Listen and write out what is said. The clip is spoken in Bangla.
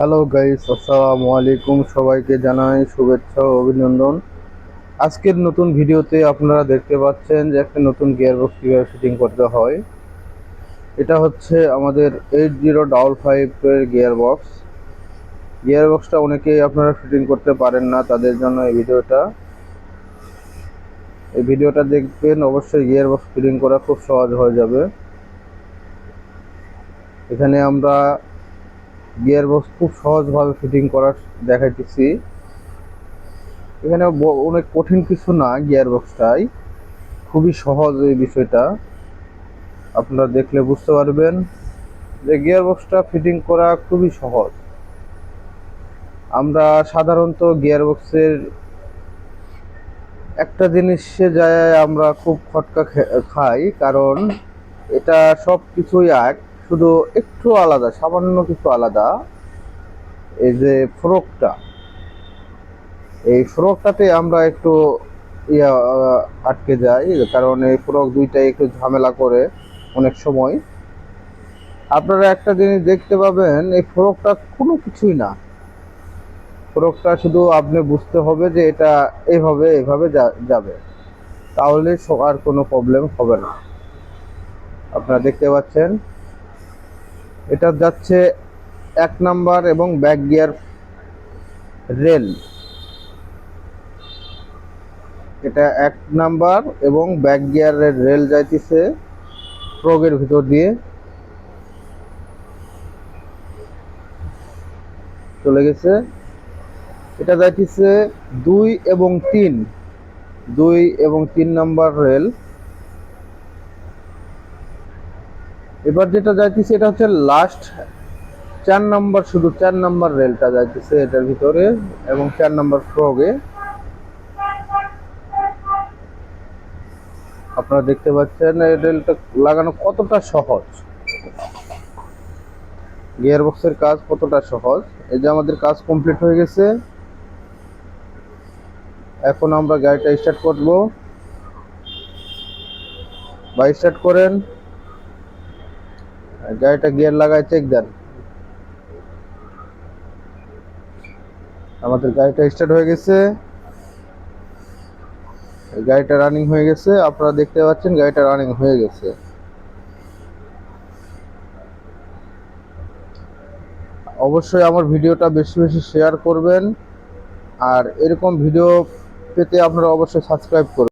হ্যালো গাইস আসসালামু আলাইকুম সবাইকে জানাই শুভেচ্ছা ও অভিনন্দন। আজকের নতুন ভিডিওতে আপনারা দেখতে পাচ্ছেন যে একটা নতুন গিয়ারবক্স কীভাবে ফিটিং করতে হয়। এটা হচ্ছে আমাদের এইট জিরো ডাবল ফাইভের গিয়ারবক্স গিয়ারবক্সটা অনেকেই আপনারা ফিটিং করতে পারেন না তাদের জন্য এই ভিডিওটা। এই ভিডিওটা দেখবেন অবশ্যই গিয়ারবক্স ফিটিং করা খুব সহজ হয়ে যাবে। এখানে আমরা গিয়ারবক্স খুব সহজভাবে ফিটিং করার দেখাইতেছি। এখানে অনেক কঠিন কিছু না গিয়ার গিয়ারবক্সটাই খুবই সহজ এই বিষয়টা। আপনারা দেখলে বুঝতে পারবেন যে গিয়ার গিয়ারবক্সটা ফিটিং করা খুবই সহজ। আমরা সাধারণত গিয়ার গিয়ারবক্সের একটা জিনিসে যায় আমরা খুব খটকা খাই, কারণ এটা সব কিছুই এক। শুধু একটু আলাদা, সামান্য কিছু আলাদা। এই যে ফ্রকটা, এই ফ্রকটাতে আমরা একটু ইয়া আটকে যাই, কারণ এই ফ্রক দুইটাই একটু ঝামেলা করে অনেক সময়। আপনারা একটা জিনিস দেখতে পাবেন, এই ফ্রকটা কোনো কিছুই না। ফ্রকটা শুধু আপনি বুঝতে হবে যে এটা এভাবে যা- যাবে। তাহলে আর কোনো প্রবলেম হবে না। আপনারা দেখতে পাচ্ছেন? এটা যাচ্ছে এক নাম্বার এবং ব্যাক গিয়ার রেল। এটা এক নাম্বার এবং ব্যাক গিয়ারের রেল যাইতেছে প্রোগের ভিতর দিয়ে। চলে গেছে। এটা যাইতেছে দুই এবং তিন। দুই এবং তিন নাম্বার রেল। এবার যেটা যাইতেছে, এটা হচ্ছে লাস্ট চার নাম্বার শুধু চার নাম্বার রেলটা যাইতেছে এটার ভিতরে, এবং চার নাম্বার ফ্রগে আপনারা দেখতে পাচ্ছেন, এই রেলটা লাগানো কতটা সহজ। গিয়ারবক্সের কাজ কতটা সহজ। এই যে আমাদের কাজ কমপ্লিট হয়ে গেছে। এখন আমরা গাড়িটা স্টার্ট করব। বা স্টার্ট করেন। গাড়িটা গিয়ার লাগায় চেক দেন। আমাদের গাড়িটা স্টার্ট হয়ে গেছে। গাড়িটা রানিং হয়ে গেছে। আপনারা দেখতে পাচ্ছেন গাড়িটা রানিং হয়ে গেছে। অবশ্যই আমার ভিডিওটা বেশি বেশি শেয়ার করবেন। আর এরকম ভিডিও পেতে আপনারা অবশ্যই সাবস্ক্রাইব করবেন।